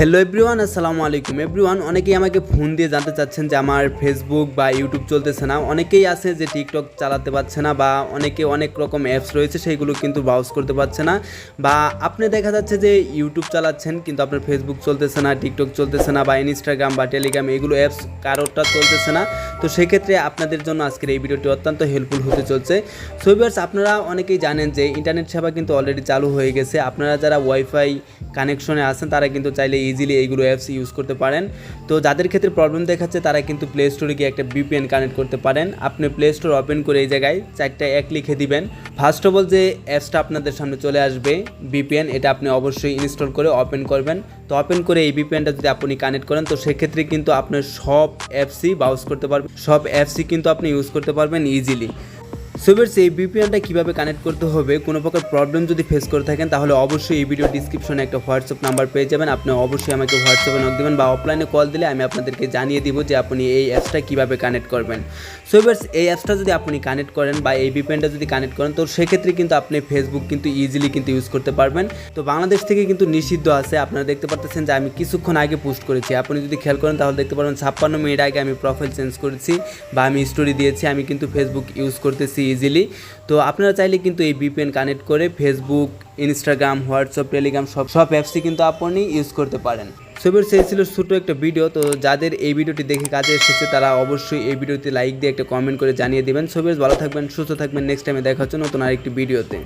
Hello everyone আসসালামু আলাইকুম। Everyone অনেকেই আমাকে ফোন দিয়ে জানতে চাচ্ছেন যে আমার ফেসবুক বা ইউটিউব চলতেছে না। অনেকেই আছে যে টিকটক চালাতে পারছে না বা অনেকে অনেক রকম অ্যাপস রয়েছে, সেইগুলো কিন্তু ব্রাউজ করতে পারছে না। বা আপনি দেখা যাচ্ছে যে ইউটিউব চালাচ্ছেন, কিন্তু আপনার ফেসবুক চলতেছে না টিকটক চলতেছে না বা ইনস্টাগ্রাম বা টেলিগ্রাম এগুলো অ্যাপস কারোরটা চলতেছে না। তো সেক্ষেত্রে আপনাদের জন্য আজকের এই ভিডিওটি অত্যন্ত হেল্পফুল হতে চলছে। সো ভিউয়ার্স আপনারা অনেকেই জানেন যে ইন্টারনেট সেবা কিন্তু অলরেডি চালু হয়ে গেছে। আপনারা যারা ওয়াইফাই কানেকশনে আছেন, তারা কিন্তু চাইলে ইজিলি এইগুলো অ্যাপস ইউজ করতে পারেন। তো যাদের ক্ষেত্রে প্রবলেম দেখাচ্ছে, তারা কিন্তু প্লে স্টোরে গিয়ে একটা বিপিএন কানেক্ট করতে পারেন। আপনি প্লে স্টোর ওপেন করে এই জায়গায় চারটা এক লিখে দিবেন। ফার্স্ট অফ অল যে অ্যাপসটা আপনাদের সামনে চলে আসবে বিপিএন এটা আপনি অবশ্যই ইনস্টল করে ওপেন করবেন। তো ওপেন করে এই বিপিএনটা যদি আপনি কানেক্ট করেন, তো সেক্ষেত্রে কিন্তু আপনার সব অ্যাপসই ব্রাউজ করতে পারবেন। সব অ্যাপসই কিন্তু আপনি ইউজ করতে পারবেন ইজিলি সোবেটস এই বিপিএনটা কীভাবে কানেক্ট করতে হবে, কোনো প্রকার প্রবলেম যদি ফেস করে থাকেন, তাহলে অবশ্যই এই ভিডিও ডিসক্রিপশনে একটা হোয়াটসঅ্যাপ নাম্বার পেয়ে যাবেন। আপনি অবশ্যই আমাকে হোয়াটসঅ্যাপে নক দেবেন বা অফলাইনে কল দিলে আমি আপনাদেরকে জানিয়ে দিব যে আপনি এই অ্যাপসটা কীভাবে কানেক্ট করবেন। সোবেটস এই অ্যাপসটা যদি আপনি কানেক্ট করেন বা এই বিপিএনটা যদি কানেক্ট করেন, তো সেক্ষেত্রে কিন্তু আপনি ফেসবুক কিন্তু ইজিলি কিন্তু ইউজ করতে পারবেন। তো বাংলাদেশ থেকে কিন্তু নিষিদ্ধ আছে। আপনারা দেখতে পাচ্ছেন যে আমি কিছুক্ষণ আগে পোস্ট করেছি। আপনি যদি খেয়াল করেন, তাহলে দেখতে পারবেন ছাপ্পান্ন মিনিট আগে আমি প্রোফাইল চেঞ্জ করেছি বা আমি স্টোরি দিয়েছি। আমি কিন্তু ফেসবুক ইউজ করতেছি ইজিলি তো আপনারা চাইলে কিন্তু এই বিপিএন কানেক্ট করে ফেসবুক ইনস্টাগ্রাম হোয়াটসঅ্যাপ টেলিগ্রাম সব সব অ্যাপসই কিন্তু আপনি ইউজ করতে পারেন। সবের সেই ছিল ছোটো একটা ভিডিও তো যাদের এই ভিডিওটি দেখে কাজে এসেছে, তারা অবশ্যই এই ভিডিওতে লাইক দিয়ে একটা কমেন্ট করে জানিয়ে দেবেন। সবের ভালো থাকবেন, সুস্থ থাকবেন। নেক্সট টাইমে দেখা হচ্ছে নতুন আরেকটি ভিডিওতে